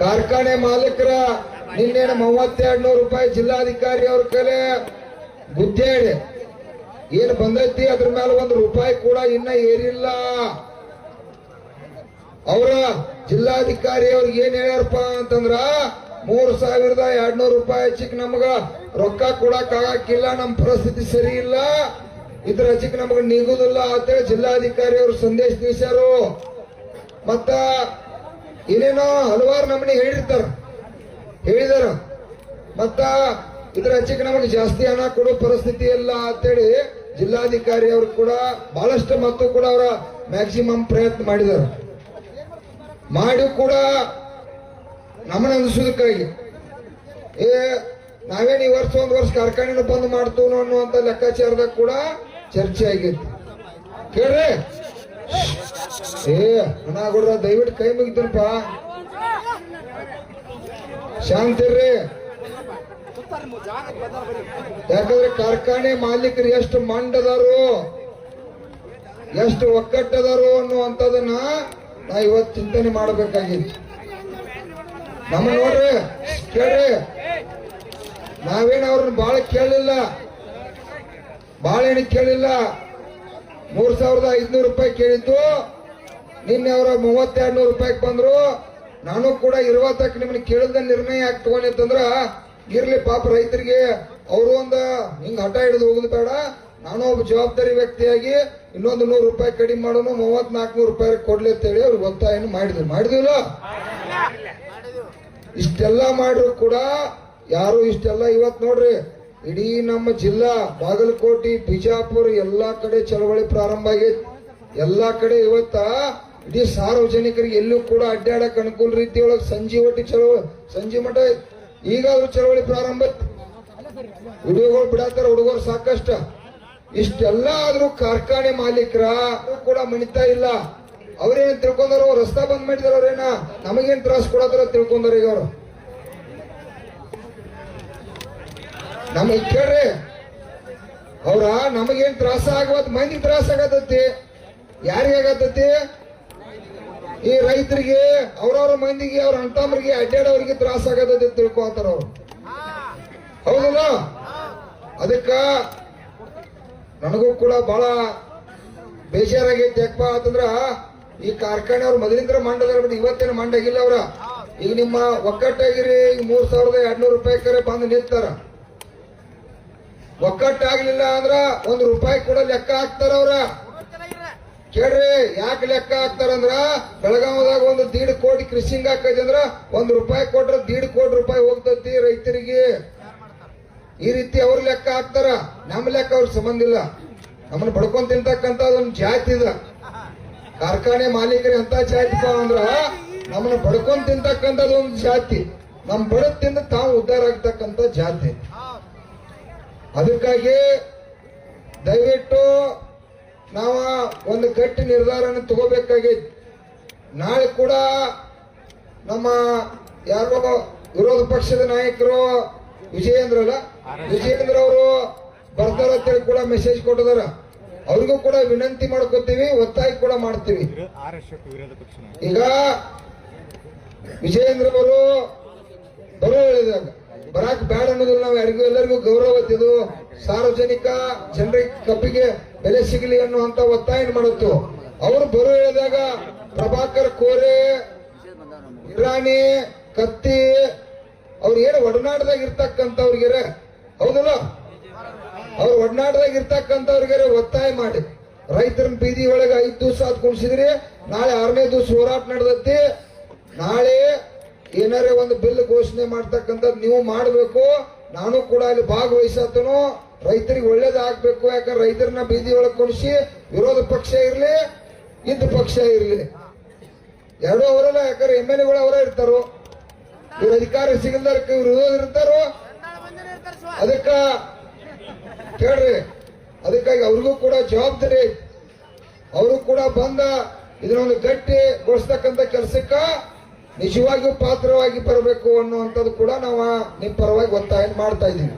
ಕಾರ್ಖಾನೆ ಮಾಲೀಕರ ನಿನ್ನೆ ಮೂವತ್ತೆರಡು ನೂರು ರೂಪಾಯಿ ಜಿಲ್ಲಾಧಿಕಾರಿ ಅವ್ರ ಕೈಲೆ ಗುದ್ದೇಳಿ ಏನ್ ಬಂದೈತಿ ಅದ್ರ ಮೇಲೆ ಒಂದು ರೂಪಾಯಿ ಕೂಡ ಇನ್ನ ಏರಿಲ್ಲ. ಅವರ ಜಿಲ್ಲಾಧಿಕಾರಿ ಅವ್ರಿಗೆ ಏನ್ ಹೇಳ್ಯಾರಪ್ಪ ಅಂತಂದ್ರ ಮೂರ್ ಸಾವಿರದ ಎರಡ್ನೂರು ರೂಪಾಯಿ ಹೆಚ್ಚಿಗೆ ನಮಗ ರೊಕ್ಕ ಕೊಡಕ್ ಆಗಾಕಿಲ್ಲ ನಮ್ ಪರಿಸ್ಥಿತಿ ಸರಿ ಇಲ್ಲ. ಇದ್ರ ಹೆಚ್ಚಿಗೆ ನಮಗ ನಿಗುದಿಲ್ಲ ಅಂತೇಳಿ ಜಿಲ್ಲಾಧಿಕಾರಿ ಅವರು ಸಂದೇಶ ತಿಳಿಸ್ಯಾರು ಮತ್ತ ಏನೇನೋ ಹಲವಾರು ನಮ್ಮನೆ ಹೇಳಿರ್ತಾರ. ಹೇಳಿದಾರ. ಮತ್ತ ಇದ್ರ ಹೆಚ್ಚಿಗೆ ನಮಗೆ ಜಾಸ್ತಿ ಹಣ ಕೊಡೋ ಪರಿಸ್ಥಿತಿ ಇಲ್ಲ ಅಂತೇಳಿ ಜಿಲ್ಲಾಧಿಕಾರಿ ಅವರು ಕೂಡ ಬಹಳಷ್ಟು ಮತ್ತು ಕೂಡ ಅವರ ಮ್ಯಾಕ್ಸಿಮಮ್ ಪ್ರಯತ್ನ ಮಾಡಿದಾರ. ಮಾಡಿ ಕೂಡ ನಮ್ಮ ಅನಿಸೋದಕ್ಕಾಗಿ. ಏ, ನಾವೇನು ಈ ವರ್ಷ ಒಂದು ವರ್ಷ ಕಾರ್ಖಾನೆನ ಬಂದ್ ಮಾಡ್ತೀವಿ ಅನ್ನುವಂತ ಲೆಕ್ಕಾಚಾರದಾಗ ಕೂಡ ಚರ್ಚೆ ಆಗೈತಿ. ಕೇಳ್ರಿ? ಏ ಹಣ ಕೊಡ್ರ ದಯವಿಟ್ಟು ಕೈ ಮುಗಿದ್ರಪ್ಪ. ಶಾಂತಿರ್ರಿ ಯಾಕಂದ್ರೆ ಕಾರ್ಖಾನೆ ಮಾಲೀಕರು ಎಷ್ಟು ಮಂಡದಾರು ಎಷ್ಟು ಒಕ್ಕಟ್ಟದಾರು ಅನ್ನುವಂಥದನ್ನ ನಾ ಇವತ್ತು ಚಿಂತನೆ ಮಾಡಬೇಕಾಗಿತ್ತು ನಮ್ಮ ನೋಡ್ರಿ, ಕೇಳ್ರಿ. ನಾವೇನು ಅವ್ರನ್ನ ಬಾಳ ಕೇಳಲಿಲ್ಲ ಬಾಳ ಏನು ಕೇಳಿಲ್ಲ. ಮೂರ್ ಸಾವಿರದ ಐದ್ನೂರು ರೂಪಾಯಿ ಕೇಳಿದ್ದು. ನಿನ್ನೆ ಅವರು ಮೂವತ್ತೆರಡು ನೂರು ರೂಪಾಯಿಗೆ ಬಂದ್ರು. ನಾನು ಕೂಡ ಇರುವತ್ತಕ್ಕೆ ನಿಮ್ಗೆ ಕೇಳಿದ ನಿರ್ಣಯ ಯಾಕೆ ತಗೊಂಡಿತ್ತಂದ್ರ ಇರ್ಲಿ ಪಾಪ ರೈತರಿಗೆ, ಅವರು ಒಂದ ಹಿಂಗ್ ಹಠ ಹಿಡಿದು ಹೋಗುದು ಬೇಡ. ನಾನು ಒಬ್ಬ ಜವಾಬ್ದಾರಿ ವ್ಯಕ್ತಿಯಾಗಿ ಇನ್ನೊಂದು ನೂರು ರೂಪಾಯಿ ಕಡಿಮೆ ಮಾಡೋನು ಮೂವತ್ ನಾಲ್ಕುನೂರು ರೂಪಾಯಿ ಕೊಡ್ಲಿ ಅಂತ ಹೇಳಿ ಅವ್ರಿಗೆ ಒತ್ತಾಯ ಮಾಡಿದ್ರು. ಮಾಡಿದಿಲ್ಲ ಇಷ್ಟೆಲ್ಲ ಮಾಡ್ರು ಕೂಡ ಯಾರು ಇಷ್ಟೆಲ್ಲ ಇವತ್ ನೋಡ್ರಿ, ಇಡೀ ನಮ್ಮ ಜಿಲ್ಲಾ, ಬಾಗಲಕೋಟೆ, ಬಿಜಾಪುರ ಎಲ್ಲಾ ಕಡೆ ಚಳವಳಿ ಪ್ರಾರಂಭ ಆಗೈತಿ. ಎಲ್ಲಾ ಕಡೆ ಇವತ್ತ ಇಡೀ ಸಾರ್ವಜನಿಕರಿಗೆ ಎಲ್ಲೂ ಕೂಡ ಅಡ್ಡಾಡಕ್ ಅನುಕೂಲ ರೀತಿಯೊಳಗೆ ಸಂಜೆ ಒಟ್ಟಿ ಚಳವಳಿ, ಸಂಜೆ ಮಠ ಈಗಾದ್ರೂ ಚಳವಳಿ ಪ್ರಾರಂಭ ಹುಡುಗರು ಬಿಡಾತಾರ, ಹುಡುಗರು ಸಾಕಷ್ಟ. ಇಷ್ಟೆಲ್ಲ ಆದ್ರೂ ಕಾರ್ಖಾನೆ ಮಾಲೀಕರ ಕೂಡ ಮಣಿತಾ ಇಲ್ಲ. ಅವ್ರೇನ್ ತಿಳ್ಕೊಂಡಾರ, ರಸ್ತಾ ಬಂದ್ ಮಾಡಿದಾರ ಅವ್ರೇನ? ನಮಗೇನ್ ತ್ರಾಸ ಕೊಡತ್ತಾರ ತಿಳ್ಕೊಂಡಾರ ಈಗ ಅವರು. ನಮಗ್ ಕೇಳ್ರಿ, ಅವ್ರ ನಮಗೇನ್ ತ್ರಾಸ ಆಗವತ್ ಮಂದಿ ತ್ರಾಸ ಆಗತೈತಿ ಯಾರಿಗೆ ಈ ರೈತರಿಗೆ, ಅವ್ರವ್ರ ಮಂದಿಗೆ, ಅವ್ರ ಅಂಟಾಮರಿಗೆ ಅಡ್ಡಾಡೋರಿಗೆ ತ್ರಾಸ ಆಗದ ತಿಳ್ಕೊತಾರ ಅವ್ರು. ಹೌದಲ್ಲ? ಅದಕ್ಕ ನನಗೂ ಕೂಡ ಬಹಳ ಬೇಜಾರಾಗೈತೆ ಯಾಕಪ್ಪ ಅಂತಂದ್ರ ಈ ಕಾರ್ಖಾನೆ ಅವ್ರ ಮೊದಲಿಂದ ಬಿಟ್ಟು ಇವತ್ತೇನು ಮಂಡಾಗಿಲ್ಲ ಅವ್ರ. ಈಗ ನಿಮ್ಮ ಒಕ್ಕಟ್ಟಾಗಿರಿ, ಈಗ ಮೂರ್ ಸಾವಿರದ ಎರಡ್ನೂರು ರೂಪಾಯಿ ಕರೆ ಬಂದು ನಿಲ್ತಾರ. ಒಕ್ಕಟ್ಟಾಗ್ಲಿಲ್ಲ ಅಂದ್ರ ಒಂದ್ ರೂಪಾಯಿ ಕೂಡ ಲೆಕ್ಕ ಹಾಕ್ತಾರ ಅವ್ರ. ಕೇಳ್ರಿ, ಯಾಕೆ ಲೆಕ್ಕ ಹಾಕ್ತಾರಂದ್ರ ಬೆಳಗಾವದಾಗ ಒಂದು ದೀಡ್ ಕೋಟಿ ಕೃಷಿಂಗ್ ಹಾಕೈತಿ ಅಂದ್ರ ಒಂದ್ ರೂಪಾಯಿ ಕೊಟ್ರೆ ದೀಡ್ ಕೋಟಿ ರೂಪಾಯಿ ಹೋಗ್ತೈತಿ ರೈತರಿಗೆ. ಈ ರೀತಿ ಅವ್ರ ಲೆಕ್ಕ ಹಾಕ್ತಾರ ನಮ್ಮ ಲೆಕ್ಕ ಅವ್ರ ಸಂಬಂಧ ಇಲ್ಲ. ನಮ್ಮನ್ನ ಬಡ್ಕೊಂಡ್ ತಿಂತಕ್ಕಂತ ಒಂದು ಜಾತಿ ಇದ. ಕಾರ್ಖಾನೆ ಮಾಲೀಕರ ಎಂತ ಜಾತಿ ಅಂದ್ರ, ನಮ್ಮನ್ನ ಬಡ್ಕೊಂಡ್ ತಿಂತಕ್ಕಂಥದ್ದು ಒಂದು ಜಾತಿ. ನಮ್ ಬಡ ತಿಂದ ತಾವು ಉದ್ಧಾರ ಆಗ್ತಕ್ಕಂತ ಜಾತಿ. ಅದಕ್ಕಾಗಿ ದಯವಿಟ್ಟು ನಾವ ಒಂದು ಗಟ್ಟಿ ನಿರ್ಧಾರನ ತಗೋಬೇಕಾಗೈತಿ ನಾಳೆ ಕೂಡ ನಮ್ಮ ಯಾರೋ ವಿರೋಧ ಪಕ್ಷದ ನಾಯಕರು ವಿಜಯೇಂದ್ರ ಅಲ್ಲ ವಿಜಯೇಂದ್ರ ಅವರು ಬರ್ತಾರ ಅಂತೇಳಿ ಕೂಡ ಮೆಸೇಜ್ ಕೊಟ್ಟಿದಾರ ಅವ್ರಿಗೂ ಕೂಡ ವಿನಂತಿ ಮಾಡ್ಕೋತೀವಿ, ಒತ್ತಾಯ ಕೂಡ ಮಾಡ್ತೀವಿ. ಈಗ ವಿಜಯೇಂದ್ರ ಅವರು ಬರೋ ಹೇಳಿದಾಗ, ಬರಾಕ್ ಬ್ಯಾಡ ಅನ್ನೋದಿಲ್ಲ ನಾವು ಎಲ್ಲರಿಗೂ ಗೌರವ ಇದು ಸಾರ್ವಜನಿಕ ಜನರಿಗೆ ಕಬ್ಬಿಗೆ ಬೆಲೆ ಸಿಗಲಿ ಅನ್ನುವಂತ ಒತ್ತಾಯ ಮಾಡುತ್ತು. ಅವರು ಬರೋ ಹೇಳಿದಾಗ ಪ್ರಭಾಕರ್ ಕೋರೆ ಇರಾನಿ ಕತ್ತಿ, ಅವ್ರು ಏನು ಒಡನಾಟದಾಗ ಇರ್ತಕ್ಕಂಥವ್ರಿಗೆ ಹೌದಲ್ಲ? ಅವ್ರು ಒಡನಾಟದಾಗ ಇರ್ತಕ್ಕಂಥವ್ರಿಗೆ ಒತ್ತಾಯ ಮಾಡಿ. ರೈತರನ್ನ ಬೀದಿ ಒಳಗೆ ಐದು ದಿವಸ ಅದ್ ಕುಣಿಸಿದ್ರಿ, ನಾಳೆ ಆರನೇ ದಿವಸ ಹೋರಾಟ ನಡೆದತ್ತಿ ನಾಳೆ ಏನಾರೇ ಒಂದು ಬಿಲ್ ಘೋಷಣೆ ಮಾಡ್ತಕ್ಕಂಥದ್ದು ನೀವು ಮಾಡಬೇಕು. ನಾನು ಕೂಡ ಅಲ್ಲಿ ಭಾಗವಹಿಸತ್ತನು ರೈತರಿಗೆ ಒಳ್ಳೇದಾಗ್ಬೇಕು, ಯಾಕಂದ್ರೆ ರೈತರನ್ನ ಬೀದಿ ಒಳಗೆ ಕೊಡಿಸಿ ವಿರೋಧ ಪಕ್ಷ ಇರಲಿ ಇದ್ದ ಪಕ್ಷ ಇರಲಿ. ಎರಡೂ ಅವರಲ್ಲ, ಯಾಕಂದ್ರೆ ಎಂ ಎಲ್ ಎಗಳು ಅವರೇ ಇರ್ತಾರೋ. ಇವ್ರ ಅಧಿಕಾರ ಸಿಗಲ್ದಾರಕ್ಕೆ ಇವ್ರು ವಿರೋಧ ಇರ್ತಾರೋ. ಅದಕ್ಕ ಕೇಳ್ರಿ, ಅದಕ್ಕಾಗಿ ಅವ್ರಿಗೂ ಕೂಡ ಜವಾಬ್ದಾರಿ. ಅವರು ಕೂಡ ಬಂದ ಇದನ್ನೊಂದು ಗಟ್ಟಿಗೊಳಿಸ್ತಕ್ಕಂಥ ಕೆಲಸಕ್ಕ ನಿಜವಾಗಿಯೂ ಪಾತ್ರವಾಗಿ ಬರಬೇಕು ಅನ್ನುವಂಥದ್ದು ಕೂಡ ನಾವು ನಿಮ್ಮ ಪರವಾಗಿ ಒತ್ತಾಯ ಮಾಡ್ತಾ ಇದ್ದೀವಿ.